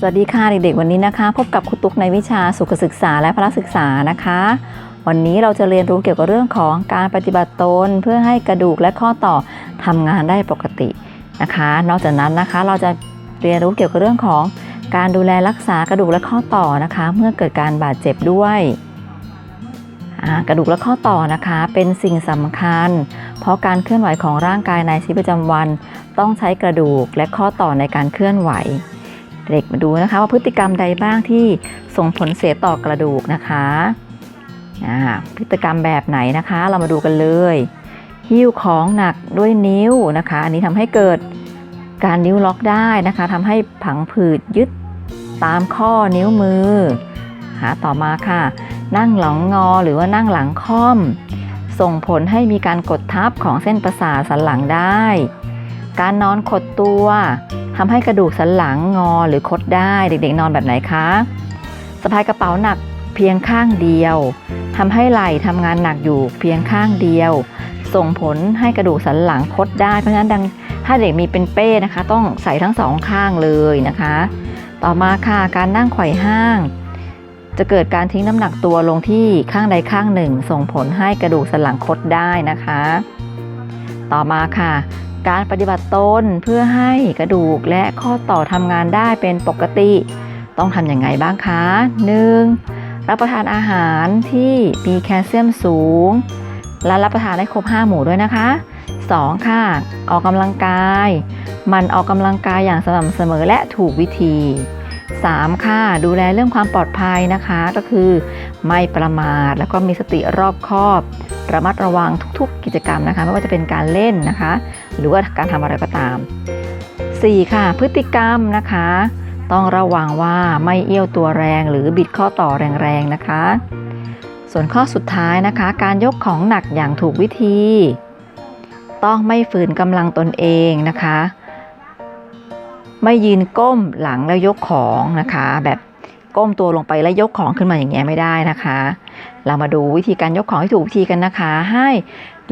สวัสดีค่ะเด็กๆวันนี้นะคะ พบกับครูตุ๊กในวิชาสุขศึกษาและพละศึกษานะคะ วันนี้เราจะเรียนรู้เกี่ยวกับเรื่องของการปฏิบัติตนเพื่อให้กระดูกและข้อต่อทำงานได้ปกตินะคะ นอกจากนั้นนะคะเราจะเรียนรู้เกี่ยวกับเรื่องของการดูแลรักษากระดูกและข้อต่อนะคะ เมื่อเกิดการบาดเจ็บด้วยกระดูกและข้อต่อนะคะเป็นสิ่งสำคัญ เพราะการเคลื่อนไหวของร่างกายในชีวิตประจำวัน ต้องใช้กระดูกและข้อต่อในการเคลื่อนไหว เด็กมาดูนะคะว่าพฤติกรรมใดบ้างที่ส่งผลเสียต่อกระดูกนะคะพฤติกรรมแบบไหนนะคะ เรามาดูกันเลย หิ้วของหนักด้วยนิ้วนะคะ อันนี้ทำให้เกิดการนิ้วล็อกได้นะคะทำให้ผังผืดยึดตามข้อนิ้วมือหาต่อมาค่ะ นั่งหลังงอหรือว่านั่งหลังค่อม ส่งผลให้มีการกดทับของเส้นประสาทสันหลังได้ การนอนขดตัว ทำให้กระดูกสันหลังงอหรือคดได้เด็กๆนอนแบบไหนคะสะพายกระเป๋าหนักเพียงข้างเดียวทำให้ไหล่ทำงานหนักอยู่เพียงข้างเดียว ส่งผลให้กระดูกสันหลังคดได้เพราะฉะนั้นดังถ้าเด็กมีเป็นเป้นะคะ ต้องใส่ทั้งสองข้างเลยนะคะ ต่อมาค่ะการนั่งไขว่ห้าง จะเกิดการทิ้งน้ำหนักตัวลงที่ข้างใดข้างหนึ่ง ส่งผลให้กระดูกสันหลังคดได้นะคะ ต่อมาค่ะ การปฏิบัติตนเพื่อให้กระดูกและข้อต่อทำงานได้เป็นปกติ ต้องทำอย่างไงบ้างคะ 1. รับประทานอาหารที่มีแคลเซียมสูง และรับประทานให้ครบ 5 หมู่ด้วยนะคะ 2. ค่ะ ออกกำลังกาย มันออกกำลังกายอย่างสม่ำเสมอและถูกวิธี 3. ค่ะ ดูแลเรื่องความปลอดภัยนะคะ ก็คือ ไม่ประมาทแล้วก็มีสติรอบคอบ ระมัดระวังทุกๆ กิจกรรมนะคะ ไม่ว่าจะเป็นการเล่นนะคะ หรือว่าการทำอะไรก็ตาม 4. ค่ะ พฤติกรรมนะคะ ต้องระวังว่าไม่เอี้ยวตัวแรงหรือบิดข้อต่อแรงๆนะคะ ส่วนข้อสุดท้ายนะคะ การยกของหนักอย่างถูกวิธี ต้องไม่ฝืนกำลังตนเองนะคะ ไม่ยืนก้มหลังแล้วยกของนะคะ แบบก้มตัวลงไปแล้วยกของขึ้นมาอย่างเงี้ยไม่ได้นะคะ เรามาดูวิธีการยกของที่ถูกวิธีกันนะคะ ให้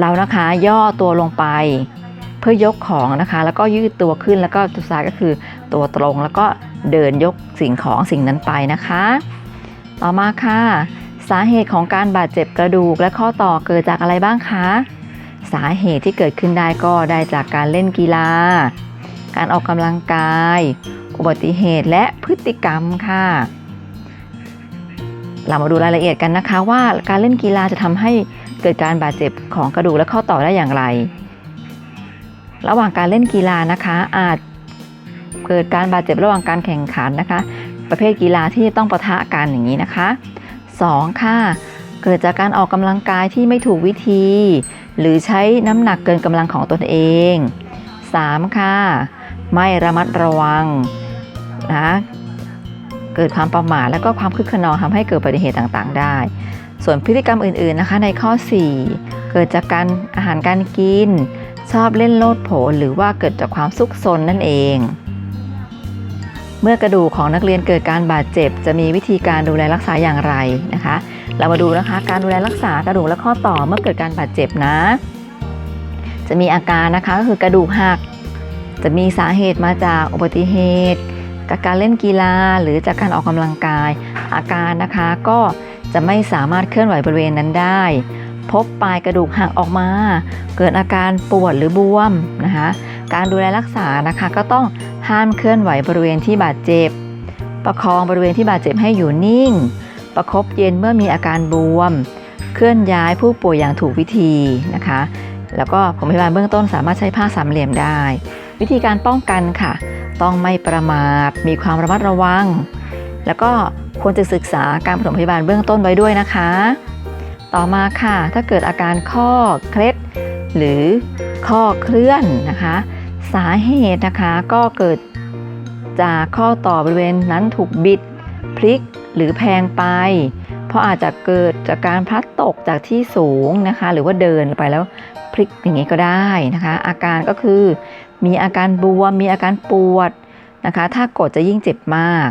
เรานะคะย่อตัวลงไป พื่อยกของนะคะ แล้วก็ยืดตัวขึ้นแล้วก็สุดท้ายก็คือตัวตรงแล้วก็เดินยกสิ่งของสิ่งนั้นไปนะคะ ต่อมาค่ะ สาเหตุของการบาดเจ็บกระดูกและข้อต่อเกิดจากอะไรบ้างคะสาเหตุที่เกิดขึ้นได้ก็ได้จากการเล่นกีฬา การออกกำลังกาย อุบัติเหตุและพฤติกรรมค่ะ เรามาดูรายละเอียดกันนะคะว่าการเล่นกีฬาจะทำให้เกิดการบาดเจ็บของกระดูกและข้อต่อได้อย่างไร ระหว่างการเล่นกีฬานะคะ อาจเกิดการบาดเจ็บระหว่างการแข่งขันนะคะ ประเภทกีฬาที่ต้องปะทะกันอย่างนี้นะคะ 2. ค่ะ เกิดจากการออกกำลังกายที่ไม่ถูกวิธี หรือใช้น้ำหนักเกินกำลังของตนเอง 3. ค่ะ ไม่ระมัดระวังนะเกิดความประมาทและก็ความคึกขนองทำให้เกิดอุบัติเหตุต่างๆ ได้ ส่วนพฤติกรรมอื่นๆนะคะในข้อ 4 เกิดจากการอาหารการกิน ชอบเล่นโลดโผนหรือว่าเกิดจากความซุกซนนั่นเอง เมื่อกระดูกของนักเรียนเกิดการบาดเจ็บ จะมีวิธีการดูแลรักษาอย่างไรนะคะ เรามาดูนะคะการดูแลรักษากระดูกและข้อต่อเมื่อเกิดการบาดเจ็บนะ จะมีอาการนะคะก็คือกระดูกหัก จะมีสาเหตุมาจากอุบัติเหตุจากการเล่นกีฬาหรือจากการออกกำลังกาย อาการนะคะก็จะไม่สามารถเคลื่อนไหวบริเวณนั้นได้ พบปลายกระดูกหักออกมา เกิดอาการปวดหรือบวมนะคะ การดูแลรักษานะคะก็ต้องห้ามเคลื่อนไหวบริเวณที่บาดเจ็บ ประคองบริเวณที่บาดเจ็บให้อยู่นิ่ง ประคบเย็นเมื่อมีอาการบวม เคลื่อนย้ายผู้ป่วยอย่างถูกวิธีนะคะ แล้วก็ผมพยาบาลเบื้องต้นสามารถใช้ผ้าสามเหลี่ยมได้ วิธีการป้องกันค่ะ ต้องไม่ประมาท มีความระมัดระวัง แล้วก็ควรจะศึกษาการปฐมพยาบาลเบื้องต้นไว้ด้วยนะคะ ต่อมาค่ะ ถ้าเกิดอาการข้อเคล็ด หรือข้อเคลื่อนนะคะ สาเหตุนะคะก็เกิดจากข้อต่อบริเวณนั้นถูกบิด พลิกหรือแพงไป เพราะอาจจะเกิดจากการพลัดตกจากที่สูงนะคะ หรือว่าเดินไปแล้วพลิกอย่างนี้ก็ได้นะคะ อาการก็คือมีอาการบวมมีอาการปวดนะคะ ถ้ากดจะยิ่งเจ็บมาก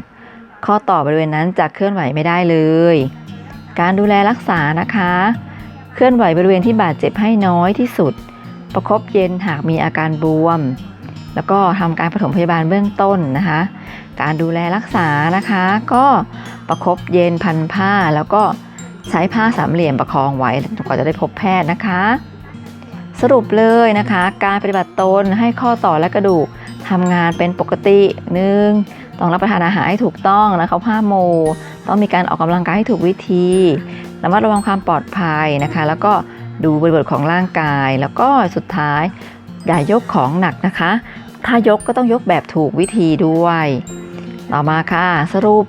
ข้อต่อบริเวณนั้นจะเคลื่อนไหวไม่ได้เลย การดูแลรักษานะคะ เคลื่อนไหวบริเวณที่บาดเจ็บให้น้อยที่สุด ประคบเย็นหากมีอาการบวม แล้วก็ทำการปฐมพยาบาลเบื้องต้นนะคะ การดูแลรักษานะคะ ก็ประคบเย็นพันผ้าแล้วก็ใช้ผ้าสามเหลี่ยมประคองไว้กว่าจะได้พบแพทย์นะคะ สรุปเลยนะคะ การปฏิบัติตนให้ข้อต่อและกระดูกทำงานเป็นปกติหนึ่ง ต้องรับประทานอาหารให้ถูกต้องนะคะผ้าโม ต้องมีการออกกำลังกายให้ถูกวิธีระมัดระวังความปลอดภัยนะคะ แล้วก็ดูบริบทของร่างกาย แล้วก็สุดท้ายอย่ายกของหนักนะคะ ถ้ายกก็ต้องยกแบบถูกวิธีด้วย ต่อมาค่ะสรุป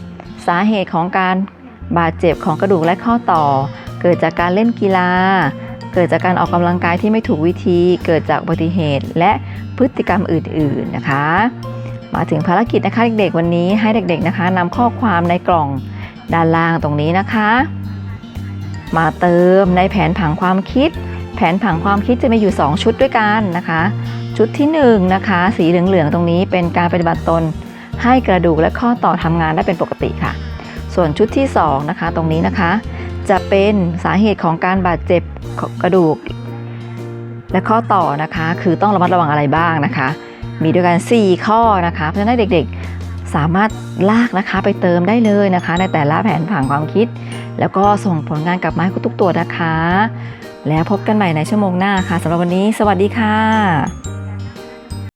สาเหตุของการบาดเจ็บของกระดูกและข้อต่อ เกิดจากการเล่นกีฬา เกิดจากการออกกำลังกายที่ไม่ถูกวิธี เกิดจากอุบัติเหตุและพฤติกรรมอื่น ๆ นะคะ มาถึงภารกิจนะคะเด็กๆวันนี้ให้เด็กๆนะคะนำข้อความในกล่องด้านล่างตรงนี้นะคะ มาเติมในแผนผังความคิด แผนผังความคิดจะมีอยู่ 2 ชุดด้วยกันนะคะ ชุดที่1นะคะสีเหลืองๆตรงนี้เป็นการปฏิบัติตน ให้กระดูกและข้อต่อทำงานได้เป็นปกติค่ะ ส่วนชุดที่2นะคะตรงนี้นะคะ จะเป็นสาเหตุของการบาดเจ็บกระดูก และข้อต่อนะคะ คือต้องระมัดระวังอะไรบ้างนะคะ มีด้วยกัน 4 ข้อนะคะ เพราะฉะนั้นเด็กๆสามารถลากนะคะไปเติมได้เลยนะคะ ในแต่ละแผนผังความคิด แล้วก็ส่งผลงานกลับมาให้คุณทุกตัวนะคะ แล้วพบกันใหม่ในชั่วโมงหน้าค่ะสำหรับวันนี้ สวัสดีค่ะ